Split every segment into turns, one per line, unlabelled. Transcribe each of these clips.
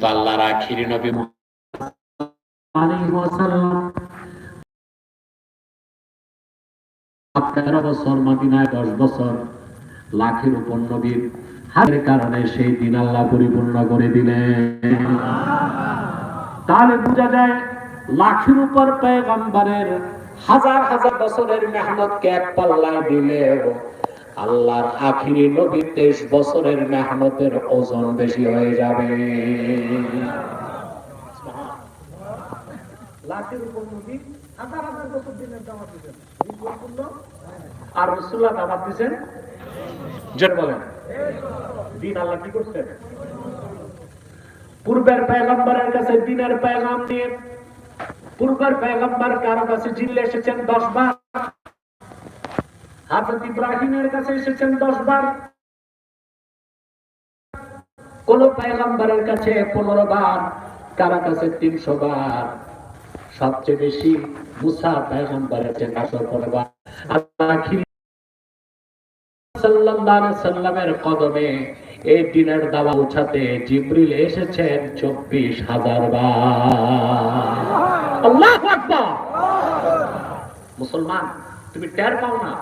কিন্তু আল্লাহর আখিরি নবী
তেরো বছর দশ বছর লাখের উপর নবীর হাতের কারণে সেই দিন আল্লাহ পরিপূর্ণ করে তাহলে বোঝা যায় লাখের উপর হাজার হাজার বছরের মেহনতকে এক পাল্লায় দিলে আল্লাহর আখিরি নবী তেইশ বছরের মেহনতের ওজন বেশি হয়ে যাবে। লাখের উপর নবী হাজার হাজার বছর দিনের দাওয়াত দিতেন। আর রসুল্লাহ দাওয়াত দিছেন? জোর বলেন। দিন আল্লাহ কি করছেন? পূর্বের পেগম্বরের কাছে দিনের নিয়ে পূর্বের কারও কাছে জিল্লে এসেছেন দশ বার। হাজরত ইব্রাহিমের কাছে এসেছেন দশ বার কোন পেগম্বরের কাছে পনেরো বার, কারও কাছে তিনশো বার। সবচেয়ে বেশি মুসা পেগম্বরের কাছে একশো পনেরো বার সাল্লামের কদমে এই দিনের দাওয়া উঠাতে জিব্রিল এসেছেন চব্বিশ হাজার আল্লাহ মুসলমান, তুমি টের পাও না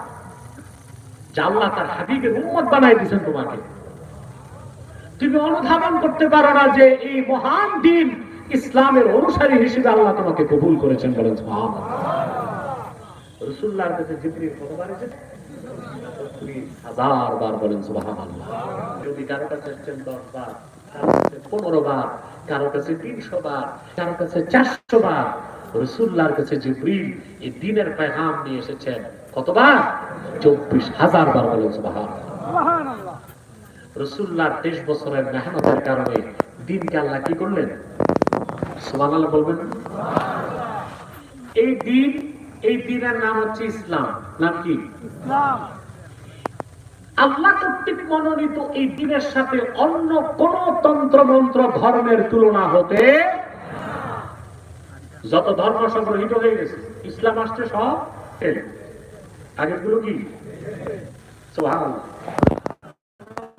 জাল্লা তার হাবিবের উম্মত বানাই দিয়েছেন তোমাকে। তুমি অনুধাবন করতে পারো না যে এই মহান দিন ইসলামের অনুসারী হিসেবে আল্লাহ তোমাকে কবুল করেছেন বলেন রসুল্লাহর কাছে জিব্রিল কতবার এসেছে। কারও কাছে তিনশো বার, কারও কাছে চারশো বার রসুল্লাহর কাছে জিব্রিল এই দিনের পেগাম নিয়ে এসেছেন কতবার? চব্বিশ হাজার বার বলেন সুবহানাল্লাহ। রসুল্লাহর তেইশ বছরের মেহনতের কারণে দিনকে আল্লাহ কি করলেন? সুবহানাল্লাহ বলবেন। এই দিন এই দিনের নাম হচ্ছে ইসলাম। নাম কি? আল্লাহ কর্তৃক মনোনীত এই দিনের সাথে অন্য কোন তন্ত্র মন্ত্র ধর্মের তুলনা হতে যত ধর্ম সংগ্রহিত হয়ে গেছে, ইসলাম আসছে সব এলে আগেরগুলো কি?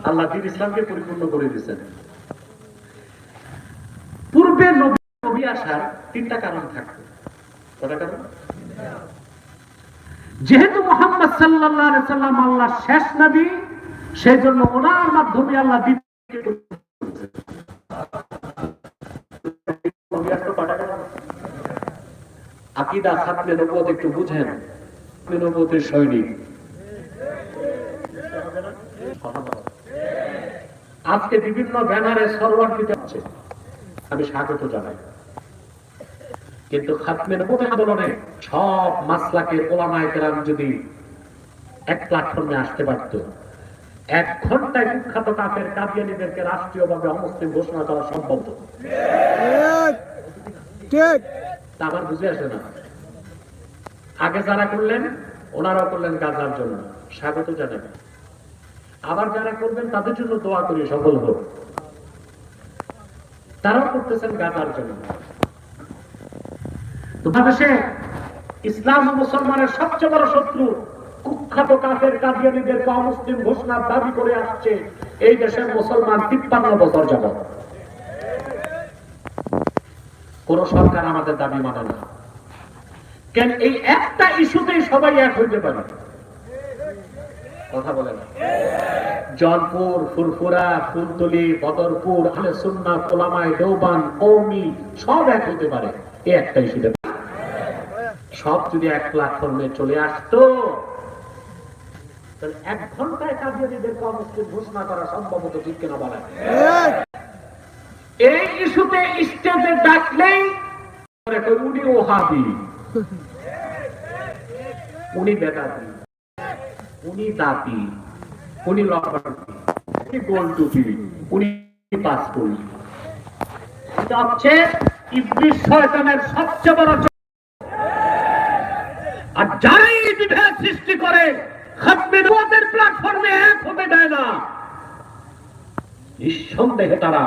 আল্লাহ দিন ইসলামকে পরিপূর্ণ করে দিয়েছেন। পূর্বে নবী আসার তিনটা কারণ থাকতো কটা কারণ? যেহেতু মোহাম্মদ আলাইহি সাল্লাম আল্লাহ শেষ নবী সেই জন্য ওনার মাধ্যমে আল্লাহ দিনকে আকিদা খাতলে নবুয়ত একটু বুঝেন নবুয়তের সৈনিক। আজকে বিভিন্ন ব্যানারে সরওয়ার দিতে হচ্ছে আমি স্বাগত জানাই। কিন্তু খাতমে নবুয়ত আন্দোলনে সব ওলামায়ে কেরাম যদি এক প্ল্যাটফর্মে আসতে পারত, এক ঘন্টায় কুখ্যাত কাফের রাষ্ট্রীয়ভাবে অমুসলিম ঘোষণা করা সম্ভব।
ঠিক।
আবার বুঝে আসে না। আগে যারা করলেন, ওনারাও করলেন গাজার জন্য। স্বাগত জানাই। আবার যারা করবেন, তাদের জন্য দোয়া করি, সফল হোক। তারাও করতেছেন গাজার জন্য। ইসলাম মুসলমানের সবচেয়ে বড় শত্রু কুখ্যাত কাফের কাদিয়ানিদেরকে অমুসলিম ঘোষণার দাবি করে আসছে, এই দেশের মুসলমান তিপ্পান্ন বছর যাবত কোন সরকার আমাদের দাবি মানে না। কেন এই একটা ইস্যুতেই সবাই এক হইতে পারে? কথা বলে না। জলপুর, ফুরফুরা, ফুলতলি, বদরপুর আলে সুন্না কোলামায় দৌবান কৌমি সব এক হইতে পারে। এই একটা ইস্যুতে। সব যদি এক প্ল্যাটফর্মে চলে আসতো এক ঘন্টায় কাজিয়ানিদের কর্মসূচি ঘোষণা করা সম্ভবত ঠিক কিনা বলেন? এই ইস্যুতে স্টেজে উনি ওহাবি। উনি বেদাতি উনি দাতি উনি উনি পাস করি শয়তানের সবচেয়ে বড় আর যারাই বিভেদ সৃষ্টি করে প্ল্যাটফর্মে এক হতে দেয় না। নিঃসন্দেহে তারা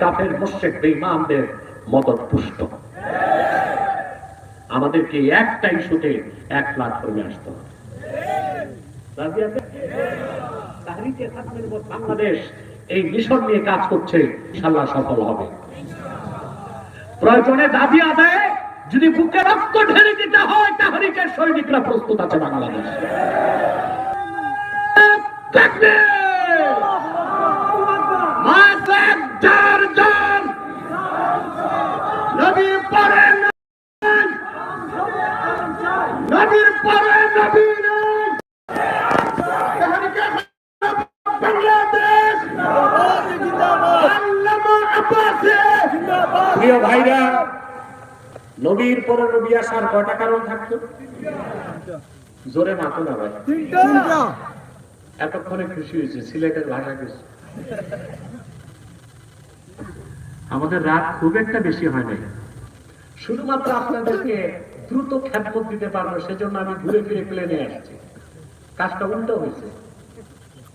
কাফের মোশেক বেঈমানদের মদত পুষ্ট। আমাদেরকে একটা ইস্যুতে এক প্ল্যাটফর্মে আসতে হবে। বাংলাদেশ এই মিশন নিয়ে কাজ করছে, ইনশাআল্লাহ সফল হবে। প্রয়োজনে দাবি আদায়ে যদি বুকে রক্ত ঢেলে দিতে হয়, তাহরিকের সৈনিকরা প্রস্তুত আছে বাংলাদেশ। নবীর পরে নবী আসার কয়টা কারণ থাকতো? জোরে মাতো না ভাই। এতক্ষণে খুশি হয়েছে সিলেটের ভাষা খুশি। আমাদের রাত খুব একটা বেশি হয় নাই। শুধুমাত্র আপনাদেরকে দ্রুত খ্যাতমত দিতে পারব সেজন্য আমি ঘুরে ফিরে প্লেনে আসছি। কাজটা উল্টো হয়েছে।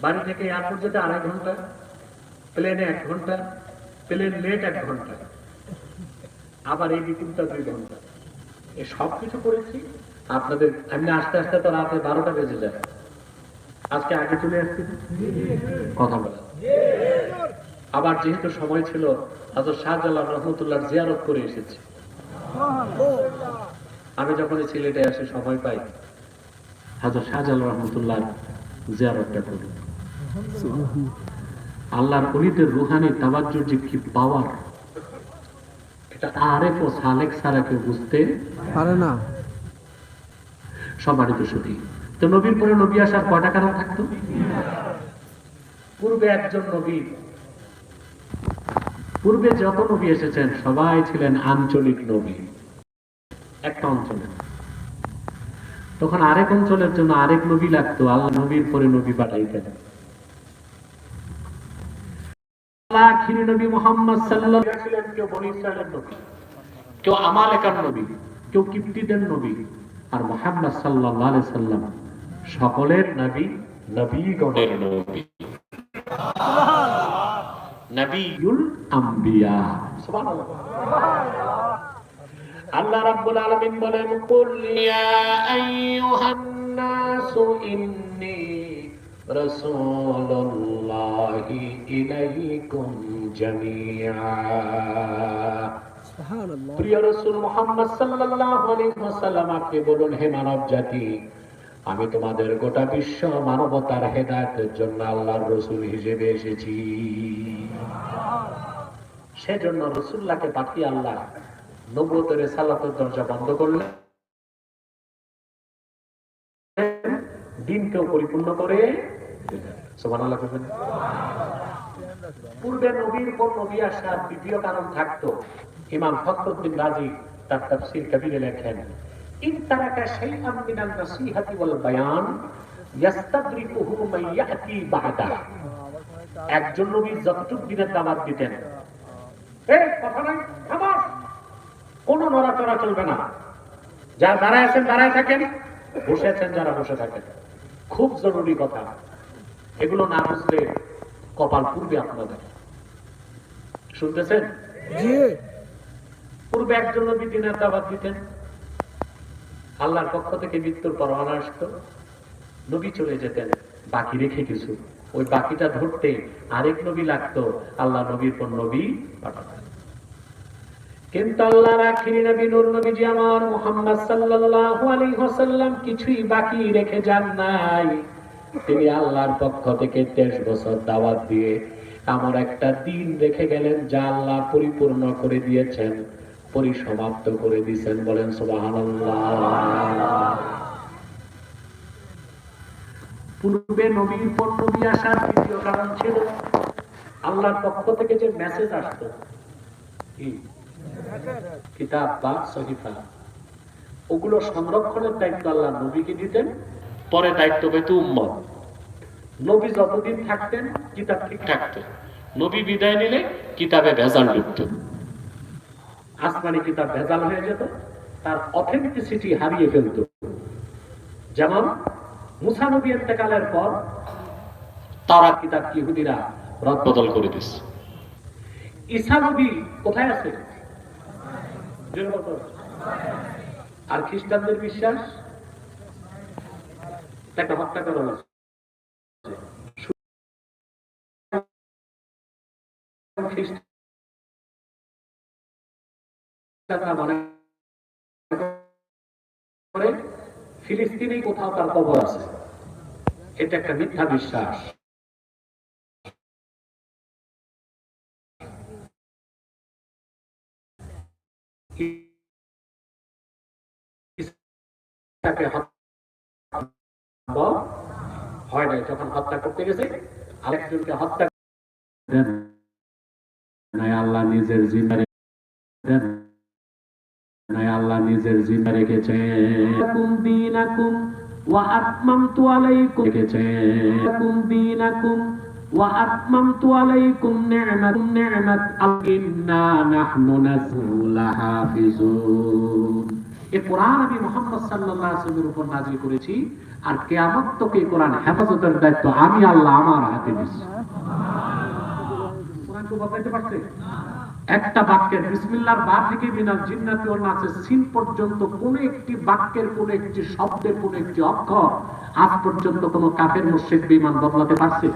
বাড়ি থেকে এয়ারপোর্ট যেতে আড়াই ঘণ্টা প্লেনে এক ঘণ্টা প্লেন লেট এক ঘণ্টা। আবার এই বিপুলটা দুই ঘণ্টা। এই সব কিছু করেছি, আপনাদের এমনি আস্তে আস্তে তো রাতে বারোটা বেজে যায়। আজকে আগে চলে আসছি কথা বলা। আবার যেহেতু সময় ছিল হাজর শাহজালাল রহমতুল্লাহ জিয়ারত করে এসেছি। আমি যখন এই সিলেটে আসি সময় পাই হাজর শাহজালাল রহমতুল্লাহ জিয়ারতটা করি। আল্লাহর অলিদের রুহানি তাবাজ্জুর যে কি পাওয়ার এটা আরেফ ও সালেক ছাড়া কেউ বুঝতে
পারে না।
সম্মানিত সুখী তো নবীর পরে নবী আসার কয়টা কারণ থাকতো? পূর্বে একজন নবী। পূর্বে যত নবী এসেছেন সবাই ছিলেন আঞ্চলিক নবী। একটা অঞ্চলে। তখন আরেক অঞ্চলের জন্য আরেক নবী লাগতো আল্লাহ নবীর পরে নবী পাঠাইতেন আল্লাহ আখিরি নবী মোহাম্মদ সাল্লাল্লাহু কেউ বনি ইসরায়েলের নবী কেউ আমালেকার নবী কেউ কিপ্তিদের নবী, আর মোহাম্মদ সাল্লাল্লাহু সাল্লাম সকলের নবী, নবীগণের নবী। নবিয়ুল আম্বিয়া। আল্লাহ রাব্বুল আলামিন বলেন, কুল ইয়া আইয়ুহান নাসু ইন্নী রাসূলুল্লাহি ইলাইকুম জামিআ।
সুবহানাল্লাহ।
প্রিয় রসুল মোহাম্মদ আপনি বলুন হে মানব জাতি আমি তোমাদের গোটা বিশ্ব মানবতার হেদায়েতের জন্য আল্লাহর রসুল হিসেবে এসেছি। সেজন্য রসুল্লাহকে পাঠিয়ে আল্লাহ নবুয়তের সালাতের দরজা বন্ধ করলেন। পরিপূর্ণ করে। পূর্বে নবীর পর নবী আসার দ্বিতীয় কারণ থাকতো ইমাম ফখরুদ্দিন রাজি তার তাফসীর কবিরে লেখেন ইন তারাকা শাইআন মিনান নাসিহাতি ওয়াল বায়ান ইয়াস্তাদরিকুহু মান ইয়াতি বাদা। একজন নবী যতটুক দিনের দাওয়াত দিতেন এই কথা নাই কোন নড়াচড়া চলবে না। যারা দাঁড়ায় আছেন দাঁড়ায় থাকেন। বসে আছেন যারা বসে থাকেন। খুব জরুরি কথা। এগুলো না বুঝলে কপাল পূর্বে আপনাদের। শুনতেছেন? পূর্বে একজন নবী দিনের দাবাত দিতেন। আল্লাহর পক্ষ থেকে মৃত্যুর পরোয়ানা আসতো নবী চলে যেতেন। বাকি রেখে কিছু। ওই বাকিটা ধরতে আরেক নবী লাগতো। আল্লাহ নবীর পর নবী পাঠাতেন। কিন্তু আল্লাহর নবী, নূর আমার মুহাম্মদ সাল্লাল্লাহু আলাইহি ওয়াসাল্লাম কিছুই বাকি রেখে যান নাই। তিনি আল্লাহর পক্ষ থেকে 23 বছর দাওয়াত দিয়ে এমন একটা দিন রেখে গেলেন, যা আল্লাহ পরিপূর্ণ করে দিয়েছেন, পরিসমাপ্ত করে দিয়েছেন। বলেন, সুবহানাল্লাহ। পূর্বে নবীর পর নবী আসার দ্বিতীয় কারণ ছিল আল্লাহর পক্ষ থেকে যে মেসেজ আসতো, কি? কিতাব বা সহিফা ওগুলো সংরক্ষণের দায়িত্ব আল্লাহ নবীকে দিতেন, পরে দায়িত্ব পেত উম্মত। নবী যতদিন থাকতেন, কিতাব ঠিক থাকতো। নবী বিদায় নিলে কিতাবে ভেজাল ঢুকত। আসমানি কিতাব ভেজাল হয়ে যেত, তার অথেন্টিসিটি হারিয়ে ফেলত। যেমন মুসা নবী ইন্তেকালের পর তারা কিতাব ইহুদিরা রদবদল করে দিচ্ছে ঈসা নবী কোথায় আছে। আর খ্রিস্টানদের বিশ্বাস? তাকে হত্যা করা হয়েছে। ফিলিস্তিনে কোথাও তার কবর আছে। এটা একটা মিথ্যা বিশ্বাস। তাকে হয় নাই যখন হত্যা করতে গেছে আরেকজনকে হত্যা দেন নাই আল্লাহ নিজের জিম্মা দেন নাই আল্লাহ নিজের জিম্মা রেখেছেন লাকুম ওয়া আতমামতু আলাইকুম। রেখেছেন লাকুম দীনাকুম মুহাম্মদ সাল্লাল্লাহু আলাইহি উপর নাযিল করেছি, আর কিয়ামত তো এই কোরআন হেফাজতের দায়িত্ব আমি আল্লাহ আমার হাতে দিচ্ছি একটা বাক্যের বিসমিল্লাহর বা থেকে মিনাল জিন্নাতি ওয়াল নাসের সিন পর্যন্ত কোন একটি বাক্যের কোন একটি শব্দের কোন একটি অক্ষর আজ পর্যন্ত কোন কাফের মুশরিক বেঈমান বদলাতে পারছে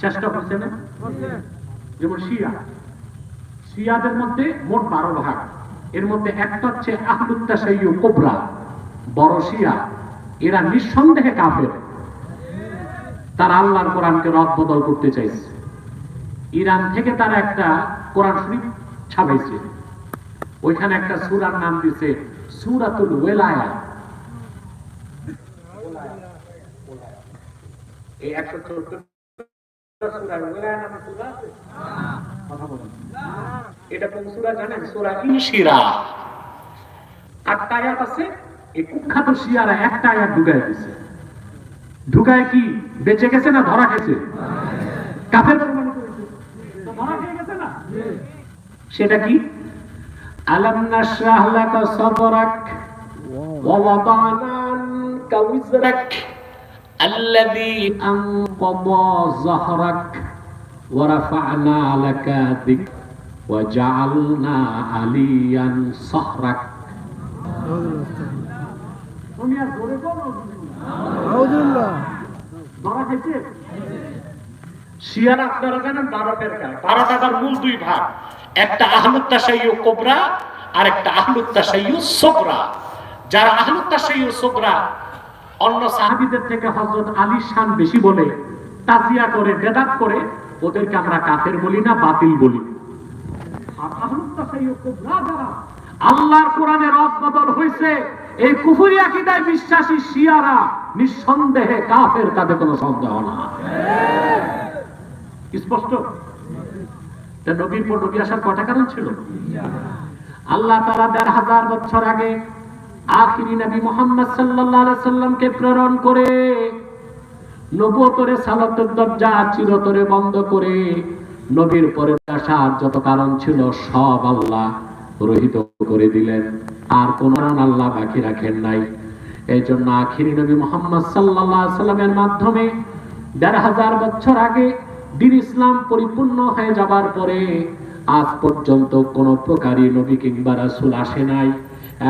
চেষ্টা করছে না? যেমন শিয়া। শিয়াদের মধ্যে মোট বারো ভাগ। এর মধ্যে একটা হচ্ছে আহলুত্তাশাইয়ু কোবরা, বড় শিয়া। এরা নিঃসন্দেহে কাফের। তারা আল্লাহর কোরআনকে রদ বদল করতে চাইছে। ইরান থেকে তারা একটা কোরআন শরীফ ছাপাইছে। ওইখানে একটা সূরার নাম দিছে সূরাতুল ওয়ালায়া। এই 174 সূরা ওয়ালায়া নামে সূরা আছে? কথা বলুন। এটা কোন সূরা জানেন? সূরা ইনশিরা। আটটা আয়াত আছে, এই কুখ্যাত শিয়ারা একটা আয়াত ঢুকায় ঢুকায় কি? বেঁচে গেছে না ধরা গেছে কাফের প্রমাণিত হয়েছে। তো ধরা খেয়ে গেছে না সেটা কি? আলাম আলিয়ান তুমি আর শিয়ারা আপনারা জানেন বারো টাকার মূল দুই ভাগ। একটা আহলুত্তাশাইয়ু কোবরা আর একটা আহলুত্তাশাইয়ু সোবরা। যারা আহলুত্তাশাইয়ু সোবরা, অন্য সাহাবীদের থেকে হযরত আলী শান বেশি বলে, তাজিয়া করে, বেদাত করে, ওদেরকে আমরা কাফের বলি না, বাতিল বলি। আল্লাহর কোরআনে রদ বদল হয়েছে, এই কুফুরি আকীদায় বিশ্বাসী শিয়ারা, নিঃসন্দেহে কাফের, তাদের কোনো সন্দেহ না। স্পষ্ট? নবীর পর নবী আসার কটা কারণ ছিল? আল্লাহ তারা দেড় হাজার বছর আগে আখিরি নবী মোহাম্মদ আলাইহি সাল্লামকে প্রেরণ করে নবুয়তরে সালাতের দরজা চিরতরে বন্ধ করে নবীর পরে আসার যত কারণ ছিল, সব আল্লাহ রহিত করে দিলেন। আর কোন আল্লাহ বাকি রাখেন নাই। এই জন্য আখিরি নবী মোহাম্মদ আলাইহি সাল্লামের মাধ্যমে দেড় হাজার বছর আগে দিন ইসলাম পরিপূর্ণ হয়ে যাবার পরে আজ পর্যন্ত কোন প্রকারই নবী কিংবা রাসূল আসে নাই,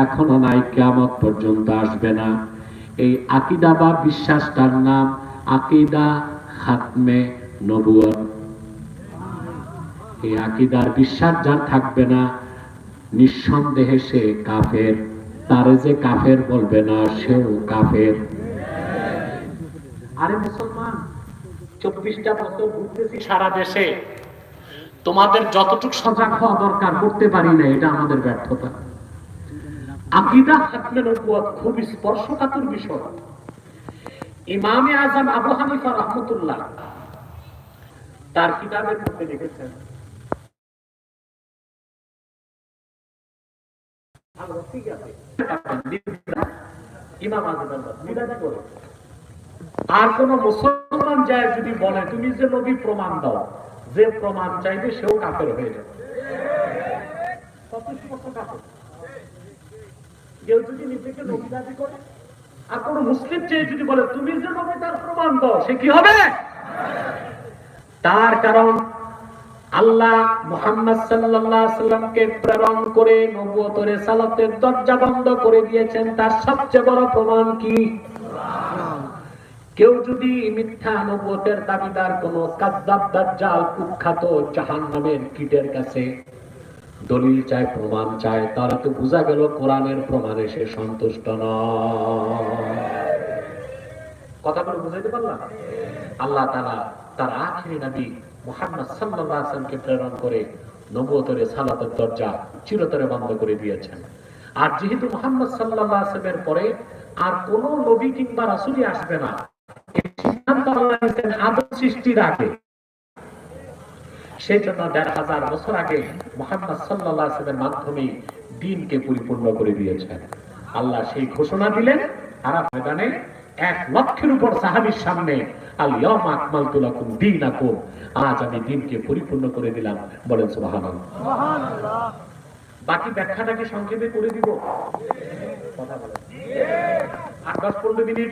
এখনও নাই, কিয়ামত পর্যন্ত আসবে না। এই আকিদা বা বিশ্বাসটার নাম আকিদা খাতমে নবুয়ত এই আকিদার বিশ্বাস যার থাকবে না, নিঃসন্দেহে সে কাফের। তারে যে কাফের বলবে না, সেও কাফের। আরে মুসলমান চব্বিশটা বছর ঘুরতেছি সারা দেশে তোমাদের যতটুকু সজাগ হওয়া দরকার, করতে পারি না, এটা আমাদের ব্যর্থতা। আকিদা খাতমে নবুয়ত খুব স্পর্শকাতর বিষয়। ইমামে আজম আবু হানিফা রহমতুল্লাহ তার কিতাবের মধ্যে লিখেছেন ইমাম আজম বিরাজ করে আর কোন মুসলমান যায় যদি বলে, তুমি যে নবী প্রমাণ দাও, যে প্রমাণ চাইবে সেও কাফের হয়ে যাবে। কেউ যদি নিজেকে নবী দাবি করে, আর কোন মুসলিম চেয়ে যদি বলে, তুমি যে নবী তার প্রমাণ দাও, সে কি হবে? তার কারণ আল্লাহ মুহাম্মদ সাল্লামকে প্রেরণ করে নবুয়তের সালাতের দরজা বন্ধ করে দিয়েছেন। তার সবচেয়ে বড় প্রমাণ কি? কেউ যদি মিথ্যা দাবিদার কোন কাযযাব দাজ্জাল কুখ্যাত জাহান্নামের কীটের কাছে দলিল চায়, প্রমাণ চায় তারা তো বোঝা গেল কোরআনের প্রমাণে সে সন্তুষ্ট নয়। কথাগুলো বুঝাইতে পারলাম? আল্লাহ তারা তার আখিরি নবী মুহাম্মদ সাল্লাল্লাহু আলাইহি ওয়াসাল্লামকে প্রেরণ করে নবুয়তের সালাতের দরজা চিরতরে বন্ধ করে দিয়েছেন। আর যেহেতু মোহাম্মদ সাল্লাল্লাহু আলাইহি ওয়াসাল্লামের পরে আর কোন নবী কিংবা রাসূলই আসবে না সৃষ্টির আগে সেই জন্য দেড় হাজার বছর আগে মোহাম্মদ সাল্লাহ সাল্লামের মাধ্যমে দিনকে পরিপূর্ণ করে দিয়েছেন। আল্লাহ সেই ঘোষণা দিলেন আরাফ ময়দানে এক লক্ষের উপর সাহাবির সামনে আল ইয়াম আকমালতু লাকুম দীনাকুম আজ আমি দিনকে পরিপূর্ণ করে দিলাম। বলেন সুবহানাল্লাহ। বাকি ব্যাখ্যাটাকে সংক্ষেপে করে দিব? কথা বলেন। আট দশ পনেরো মিনিট।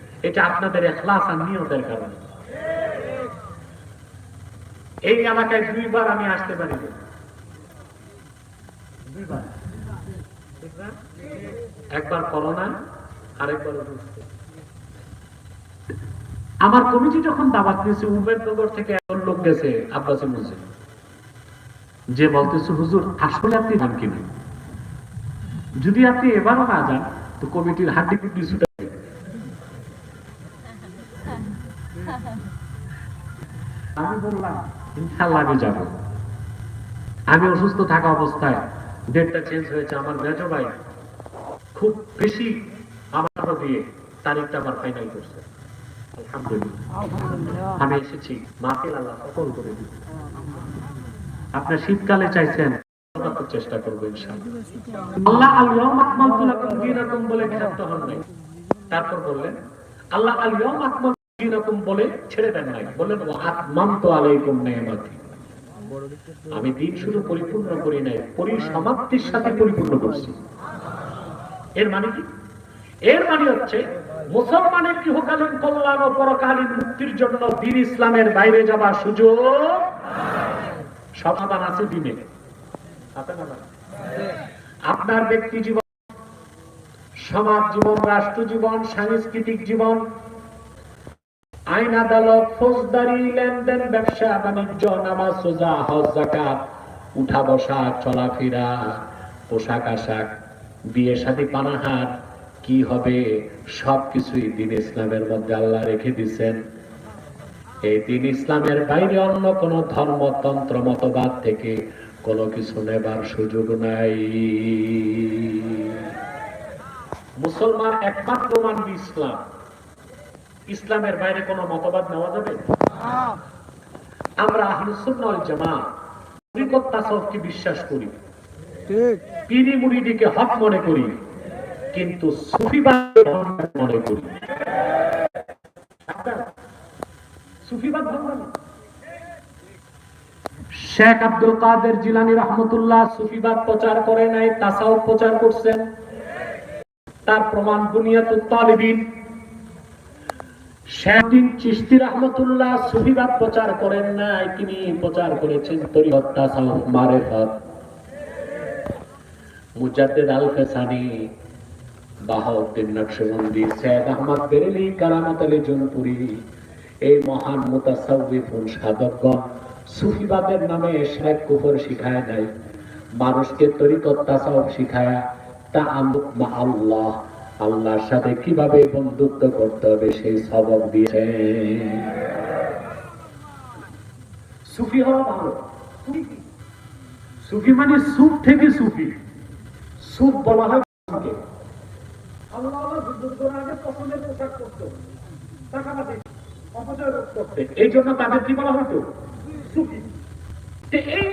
এটা আপনাদের এখলাস আর নিয়তের কারণে। এই এলাকায় দুইবার আমি আসতে পারি একবার করোনা, আরেকবার আমার কমিটি যখন দাবাত নিয়েছে উমেদনগর থেকে একজন লোক গেছে, আব্বাসে মুসে যে বলতেছে, হুজুর, আসলে আপনি যান কিনা? যদি আপনি এবারও না যান, তো কমিটির হাড্ডি কুড্ডি ছুটে যাবে। আমি বললাম ইনশাল্লাহ আমি যাব আমি অসুস্থ থাকা অবস্থায় ডেটটা চেঞ্জ হয়েছে আমার মেজো ভাই। খুব বেশি আমার দিয়ে তারিখটা আমার ফাইনাল করছে। আলহামদুলিল্লাহ। আমি এসেছি মাহফিল আল্লাহ সফল করে দিন আপনার শীতকালে চাইছেন চেষ্টা করব আল্লাহ আল-ইয়াউম আকমালতু লাকুম দীনাকুম বলে হন নাই। তারপর বললেন আল্লাহ আল-ইয়াউম আকমালতু দীনাকুম বলে? ছেড়ে দেন নাই। বললেন আতমামতু আলাইকুম নি'মাতি আমি দিন শুধু পরিপূর্ণ করি নাই, পরিসমাপ্তির সাথে পরিপূর্ণ করছি। এর মানে কি? এর মানে হচ্ছে, মুসলমানের গৃহকালীন কল্যাণ পরকালীন মুক্তির জন্য দিন ইসলামের বাইরে যাবার সুযোগ সমাধান আছে দিনে? আপনার ব্যক্তি জীবন, সমাজ জীবন রাষ্ট্র জীবন সাংস্কৃতিক জীবন আইন আদালত ফৌজদারি লেনদেন, ব্যবসা, বাণিজ্য, নামাজ সোজা হজ জাকাত উঠা বসা, চলাফেরা, পোশাক আশাক, বিয়ে শাদী, পানাহার, কি হবে, সবকিছুই দিন ইসলামের মধ্যে আল্লাহ রেখে দিছেন। এই দিন ইসলামের বাইরে অন্য কোন ধর্মতন্ত্র, মতবাদ থেকে কোনো কিছু নেবার সুযোগ নাই। মুসলমান একমাত্র মানবি ইসলাম। ইসলামের বাইরে কোনো মতবাদ নেওয়া যাবে? আমরা আহলুসুন্নাহ ওয়াল জামাত বিশ্বাস করি। পীরি মুরিদিকে হক মনে করি কিন্তু সুফিবাদ মনে করি। সুফিবাদ শেখ আব্দুল কাদের জিলানী রহমতুল্লাহ সুফিবাদ প্রচার করে নাই তাসাউফ প্রচার করছেন। তার প্রমাণ বুনিয়াতুত তালিবিন। চিশতি রহমতুল্লাহ সুফিবাদ প্রচার করেন নাই, তিনি প্রচার করেছেন মুজাদ্দেদ আল ফেসানি বাহাউদ্দিন নকশবন্দি, সৈয়দ আহমদ বেরেলি, কারামত আলী জনপুরি, এই মহান মুতাসাউফিফুন সাধকগণ সুফিবাদের নামে শেখ কুফর শিখায় নাই, মানুষকে তরিকত তাসাউফ শিখায় তা আমুক মা আল্লাহ আল্লাহর সাথে কীভাবে বন্ধুত্ব করতে হবে সেই সবক দিয়েছে। সুফি হওয়া ভালো। সুফি মানে থেকে সুফি। বলা হয় এই জন্য তাদের কি বলা হতো? সুফি। এই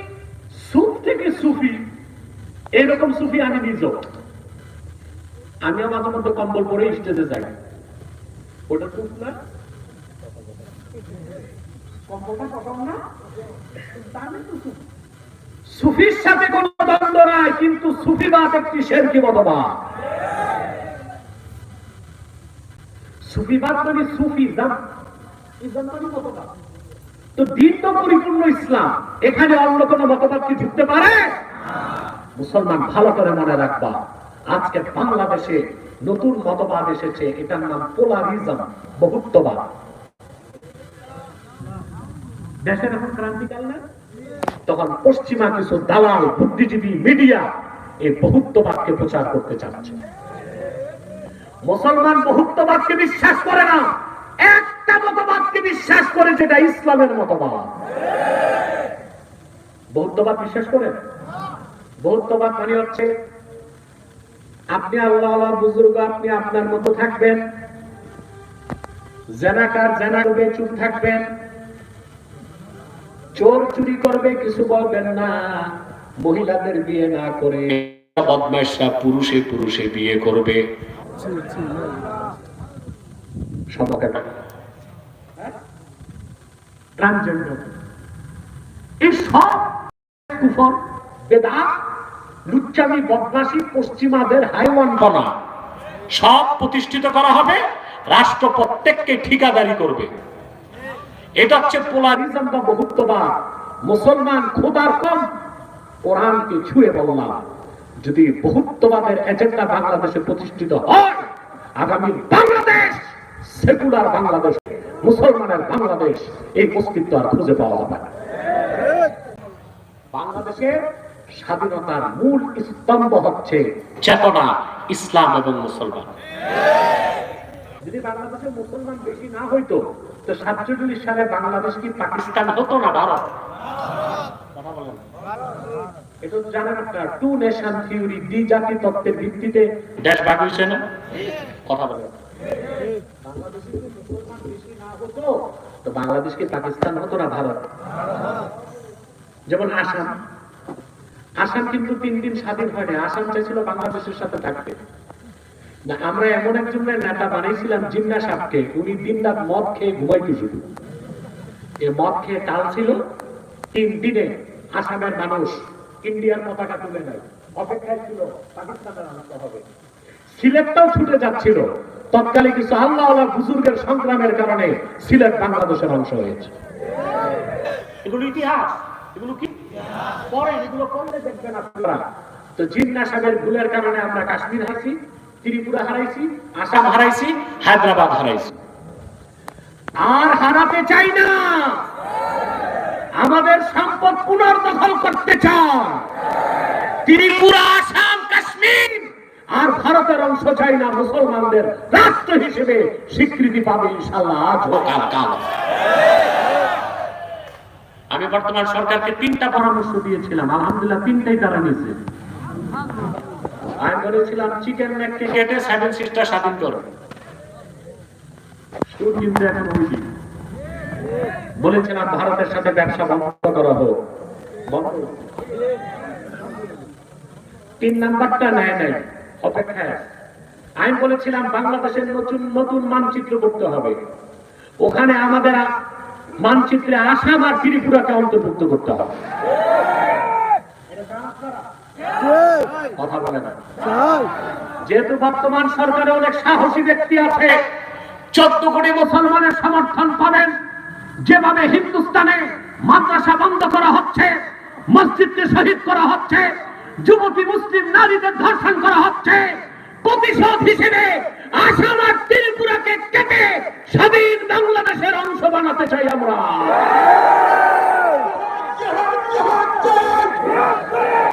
সুফ থেকে সুফি এইরকম সুফি আমি নিজেও। আমিও মাঝে মধ্যে কম্বল পরে স্টেজে যাই। ওটা সুফ না কম্বলটা কখন না? তা তো সুফ। সুফির সাথে কোনো দ্বন্দ্ব নাই কিন্তু সুফিবাদ একটি শেরকি মতবাদ। সুফিবাদ মানে মানে তো দিন তো পরিপূর্ণ ইসলাম। এখানে অন্য কোনো মতবাদ কি ঢুকতে পারে? মুসলমান ভালো করে মনে রাখবা। আজকে বাংলাদেশে নতুন মতবাদ এসেছে, এটার নাম পোলারিজম বহুত্ববাদ। দেশের এখন ক্রান্তিকাল না? তখন পশ্চিমা কিছু দালাল, বুদ্ধিজীবী মিডিয়া এই বহুত্ববাদকে প্রচার করতে চাচ্ছে। মুসলমান বহুত্ববাদকে বিশ্বাস করে না। একটা মতবাদকে বিশ্বাস করে যেটা ইসলামের মতবাদ। বহুত্ববাদ বিশ্বাস করেন বহুত্ববাদ মানে হচ্ছে আপনি আল্লাহ আল্লাহ বুজুর্গ, আপনি আপনার মতো থাকবেন। জেনাকার জেনা করবে চুপ থাকবেন। চোর চুরি করবে কিছু বলবেন না। মহিলাদের বিয়ে না করে
বদমাইশরা পুরুষে পুরুষে বিয়ে করবে।
এই সব কুফর, বেদাত লুচ্চামি বদমাসি পশ্চিমাদের হাইওয়ান
বনা। সব প্রতিষ্ঠিত করা হবে, রাষ্ট্র প্রত্যেককে ঠিকাদারি করবে। এটা হচ্ছে
পোলারিজম বা বহুত্ববাদ। মুসলমান খোদার কম, কোরআনকে ছুঁয়ে বললাম। যদি বহুত্ববাদের এজেন্ডা বাংলাদেশে প্রতিষ্ঠিত হয়, আগামী বাংলাদেশ, সেকুলার বাংলাদেশ, মুসলমানের বাংলাদেশ, এই অস্তিত্ব আর খুঁজে পাওয়া না। বাংলাদেশের স্বাধীনতার মূল স্তম্ভ হচ্ছে
চেতনা, ইসলাম এবং মুসলমান।
যদি বাংলাদেশে মুসলমান বেশি না হইতো, তো সাতচল্লিশ সালে বাংলাদেশ কি পাকিস্তান
হতো না ভারত?
তো বাংলাদেশ কি পাকিস্তান হতো না ভারত? যেমন আসাম। আসাম কিন্তু তিন দিন স্বাধীন হয়নি। আসাম চাইছিল বাংলাদেশের সাথে থাকতে। আমরা এমন একজনের নেতা বানাইছিলাম জিন্না সাহকে উনি দিন রাত মদ খেয়ে ঘুমাইতে শুধু এ মদ খেয়ে টাল ছিল, তিন দিনে আসামের মানুষ ইন্ডিয়ার পতাকা তুলে নেয়। অপেক্ষায় ছিল, পাকিস্তানের আনন্দ হবে। সিলেটটাও ছুটে যাচ্ছিল। তৎকালে কিছু আল্লাহ আল্লাহ বুজুর্গের সংগ্রামের কারণে সিলেট বাংলাদেশের অংশ হয়েছে। এগুলো ইতিহাস। এগুলো কি? এগুলো দেখবেন আপনারা। তো জিন্না সাহেবের ভুলের কারণে আমরা কাশ্মীর ত্রিপুরা হারাইছি, আসাম হারাইছি,
হায়দ্রাবাদ হারাইছে।
আর হারাতে চাই না। আমাদের সম্পদ পুনর্দখল করতে চায় ত্রিপুরা, আসাম, কাশ্মীর। আর ভারতের অংশ চাই না, মুসলমানদের রাষ্ট্র হিসেবে স্বীকৃতি পাবে ইনশাল্লাহ আজ হোক
কাল কাল। আমি বর্তমান সরকারকে তিনটা
পরামর্শ দিয়েছিলাম, আলহামদুলিল্লাহ তিনটাই তারা নিয়েছে। আমি বলেছিলাম চিকেন নেককে
কেটে সেভেন সিস্টার স্বাধীন করো।
বলেছিলাম, ভারতের সাথে ব্যবসা বন্ধ করা হোক। তিন নাম্বারটা নেয় নাই, অপেক্ষায়। আমি বলেছিলাম, বাংলাদেশের নতুন নতুন মানচিত্র করতে হবে। ওখানে আমাদের মানচিত্রে আসাম আর ত্রিপুরাকে অন্তর্ভুক্ত করতে হবে। কথা বলে না। যেহেতু বর্তমান সরকারে অনেক সাহসী ব্যক্তি আছে, চোদ্দ কোটি মুসলমানের সমর্থন পাবেন। যেভাবে হিন্দুস্তানে মাদ্রাসা বন্ধ করা হচ্ছে, মসজিদকে শহীদ করা হচ্ছে, যুবতী মুসলিম নারীদের ধর্ষণ করা হচ্ছে, প্রতিশোধ হিসেবে আসাম আর ত্রিপুরাকে কেটে স্বাধীন বাংলাদেশের অংশ বানাতে চাই আমরা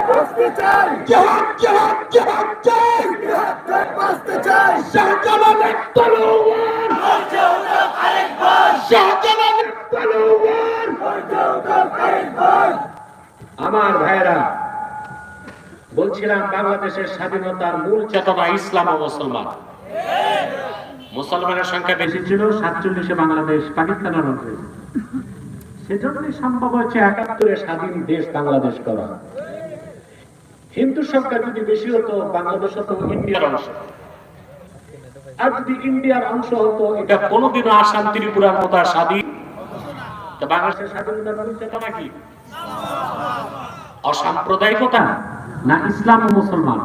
বাঁচতে চাই
আমার ভাইরা বলছিলাম বাংলাদেশের স্বাধীনতার মূল
চেতনা ইসলাম ও মুসলমান। মুসলমানের সংখ্যা বেশি
বেশি ছিল, সাতচল্লিশে বাংলাদেশ পাকিস্তানের অংশ। সেজন্যই সম্ভব হচ্ছে একাত্তরে স্বাধীন দেশ বাংলাদেশ করা। হিন্দু সংখ্যা যদি বেশি হতো, বাংলাদেশ হতো ইন্ডিয়ার অংশ। আর যদি ইন্ডিয়ার অংশ হতো এটা
কোনোদিনও আসাম, ত্রিপুরার মতো স্বাধীন। বাংলাদেশের
স্বাধীনতার মূল চেতনা কি?
অসাম্প্রদায়িকতা
না ইসলাম ও মুসলমান?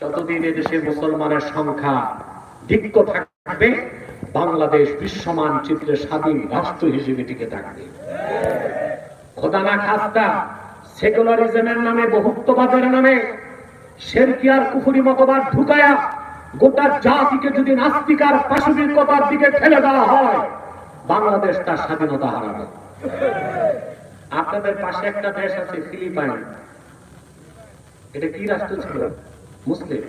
যতদিন এদেশে মুসলমানের সংখ্যা থাকবে, বাংলাদেশ বিশ্বমান মানচিত্রে স্বাধীন রাষ্ট্র হিসেবে টিকে থাকবে। খোদানা খাস্তা সেকুলারিজমের নামে, বহুত্ববাদের নামে, শেরকিয়ার কুফুরি মতবাদ ঢুকায়া গোটা জাতিকে যদি নাস্তিকার পাশবিকতার দিকে ঠেলে দেওয়া হয় বাংলাদেশ তার স্বাধীনতা হারাবে। আপনাদের পাশে একটা দেশ আছে, ফিলিপাইন। এটা কি রাষ্ট্র ছিল? মুসলিম।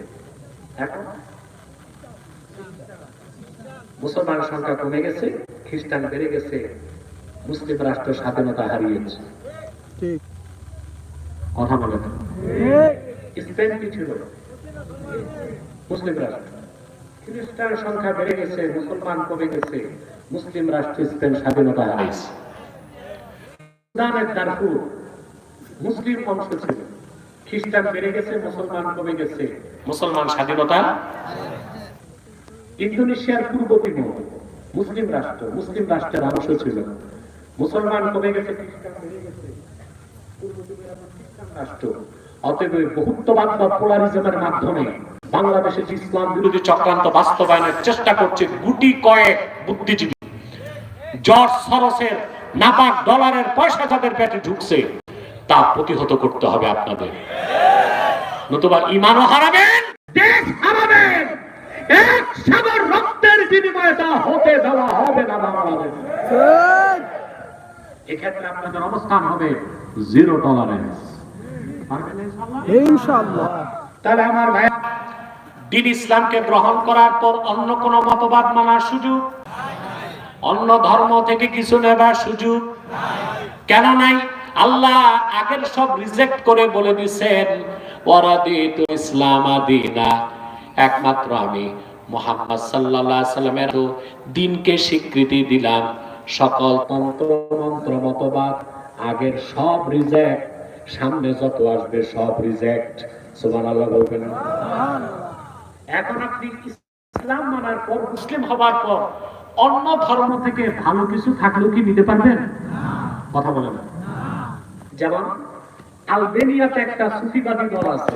এখন? মুসলমান সংখ্যা কমে গেছে, খ্রিস্টান বেড়ে গেছে, মুসলিম রাষ্ট্র স্বাধীনতা হারিয়েছে।
ঠিক।
কথা বলে না। ছিল মুসলিম রাষ্ট্র। খ্রিস্টান সংখ্যা বেড়ে গেছে, মুসলমান কমে গেছে, মুসলিম রাষ্ট্র স্পেন স্বাধীনতা হারিয়েছে সুদানের দারফুর মুসলিম ছিল। খ্রিস্টান বেড়ে গেছে, মুসলমান কমে গেছে,
মুসলমান স্বাধীনতা
ইন্দোনেশিয়ার পূর্ব তিমুর মুসলিম রাষ্ট্র, মুসলিম রাষ্ট্রের অংশ ছিল। মুসলমান কমে গেছে, খ্রিস্টান বেড়ে গেছে। পূর্ব তিমুর রাষ্ট্র। অতএব বহুত্ববাদ বা পোলারিজমের মাধ্যমে বাংলাদেশে যে ইসলাম বিরোধী
বিরোধী চক্রান্ত বাস্তবায়নের চেষ্টা করছে গুটি কয়েক বুদ্ধিজীবী। জর্জ সরসের নাপাক ডলারের পয়সা যাদের পেটে ঢুকছে তা প্রতিহত করতে হবে আপনাদের। নতুবা ইমানও হারাবেন
দেশ হারাবেন। এক সাগর রক্তের বিনিময়ে তা হতে দেওয়া হবে না বাংলাদেশ। এক্ষেত্রে আপনাদের অবস্থান হবে জিরো টলারেন্স আমার ভাই,
দিন ইসলামকে গ্রহণ করার পর অন্য মতবাদ মানার সুযোগ? অন্য ধর্ম থেকে কিছু নেবার সুযোগ? কেন নাই? আল্লাহ আগের সব রিজেক্ট করে বলে একমাত্র আমি মোহাম্মদ সাল্লামের দিনকে স্বীকৃতি দিলাম। সকল
তন্ত্র মন্ত্র মতবাদ আগের সব রিজেক্ট সামনে যত আসবে সব রিজেক্ট সুবহানাল্লাহ বলবেন। না? এখন আপনি ইসলাম মানার পর, মুসলিম হবার পর, অন্য ধর্ম থেকে ভালো কিছু থাকলেও কি নিতে পারবেন? কথা বলেন। যেমন আলবেনিয়াতে একটা সুফিবাদী দল আছে